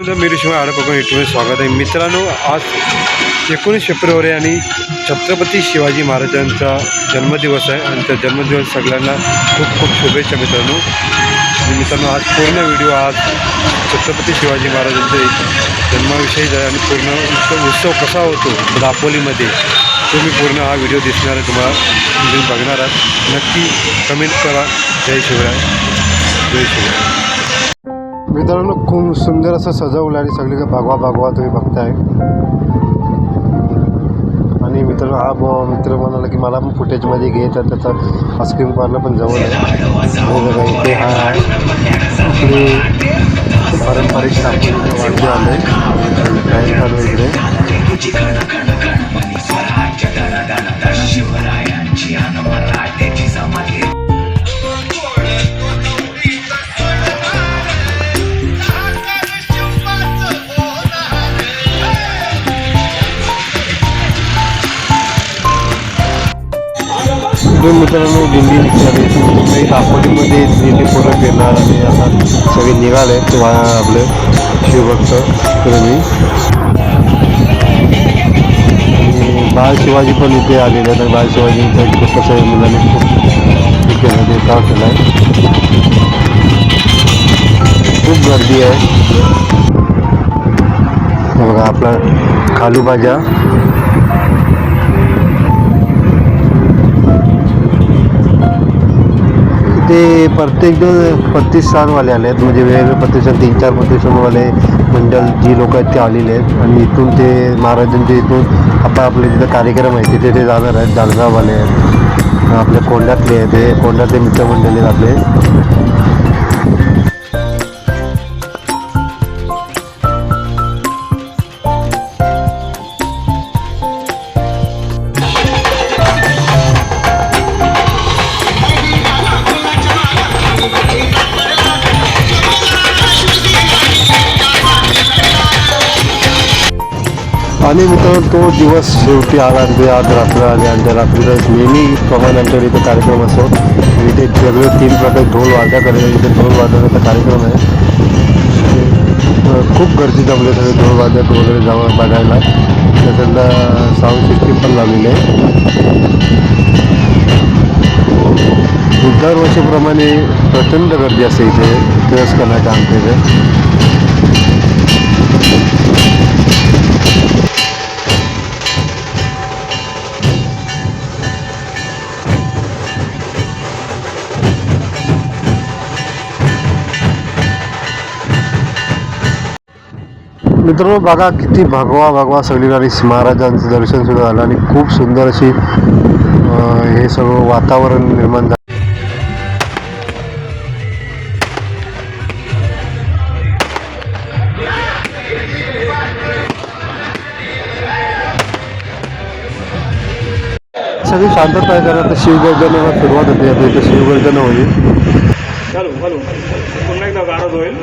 मी शिवाय आडपकून युट्यूबवर स्वागत आहे. मित्रांनो आज एकोणीस फेब्रुवारी आणि छत्रपती शिवाजी महाराजांचा जन्मदिवस आहे आणि त्या जन्मदिवस सगळ्यांना खूप खूप शुभेच्छा मित्रांनो. आणि मित्रांनो आज पूर्ण व्हिडिओ आज छत्रपती शिवाजी महाराजांचे जन्माविषयी जाय आणि पूर्ण उत्सव उत्सव कसा होतो दापोलीमध्ये तुम्ही पूर्ण हा व्हिडिओ दिसणार आहे तुम्हाला तुम्ही बघणार आहात. नक्की कमेंट करा. जय शिवराय. जय शिवराय. मित्रांनो खूप सुंदर असं सजवलं आणि सगळीकडे भागवा भागवा तुम्ही बघताय. आणि मित्र हा मित्र म्हणाला की मला पण फुटेजमध्ये घे तर त्याचा आईस्क्रीम पार्लर पण जवळ आहे. हे बघा इथे हा पारंपरिक दोन मित्रांनो दिंडी निघणार आहे दापोलीमध्ये दिंडी पूर्ण येणार आणि आता सगळे निघाले वा आपले शिवभक्त प्रेमी आणि शिवाजी पण इथे आलेले आहेत. बाल शिवाजी शिवाजींचा कसं मुलांनी खूप हे केलं देखाव केला आहे खूप गर्दी आहे. बघा आपला खालू ते प्रत्येक जण प्रतिष्ठानवाले आले आहेत म्हणजे वेगवेगळे प्रतिष्ठान तीन चार प्रतिष्ठानवाले मंडळ जी लोक आहेत ते आलेले आहेत. आणि इथून ते महाराजांचे इथून आता आपले जिथं कार्यक्रम आहे तिथे ते जाणार आहेत जालगाववाले आहेत. आपल्या कोंडातले आहेत ते कोंडातले मित्रमंडळी आहेत आपले. आणि मित्रांनो तो दिवस शेवटी आला. आणि ते आज रात्र आली आणि त्या रात्रीला नेहमी प्रमाणे आमच्याकडे इथे कार्यक्रम असतो. इथे सगळे तीन प्रकारे ढोल वाजल्याकडे इथे ढोल वाजवण्याचा कार्यक्रम आहे. खूप गर्दी जमले सगळे ढोल वाजत वगैरे जावं बघायला. त्याच्यातला साऊंड सिस्टीम पण लावलेली आहे. दरवर्षीप्रमाणे प्रचंड गर्दी असते इथे. दिवस करण्याच्या आमच्या इथे मित्रांनो बघा किती भगवा भगवा सगळीकडे महाराजांचं दर्शन सुद्धा झालं आणि खूप सुंदर अशी हे सगळं वातावरण निर्माण झालं. सगळी शांतता आहे कारण शिवगर्जनाला सुरुवात होते आता इथं शिवगर्जना होईल. घालू घालू पुन्हा एकदा गारद होईल.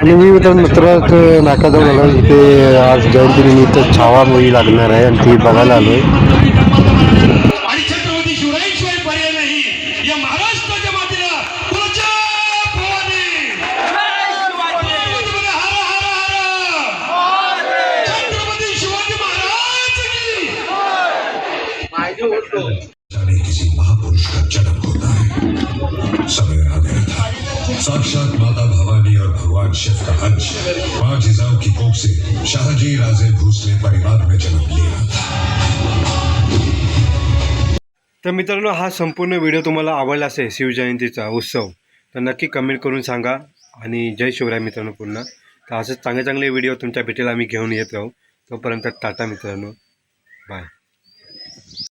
आणि मी तर मित्रात नाका जाऊन आलो इथे आज जयंतीनिमित्त छावा मोही लागणार आहे आणि ती बघायला आलो महापुरुष का जन्म होता है? समय आ गया था। साक्षात माता भवानी और भगवान शिव का अंश पांच जिजाऊ की कोख से शाहजी राजे भोसले परिवार में जन्म लिया था। तर मित्रांनो हा संपूर्ण व्हिडिओ तुम्हाला आवडला असेल शिवजयंतीचा उत्सव तर नक्की कमेंट करून सांगा आणि जय शिवराय मित्रांनो पुन्हा. तर असे चांगले चांगले व्हिडिओ तुमच्या भेटीला आम्ही घेऊन येत राहू. तोपर्यंत टाटा मित्रांनो. बाय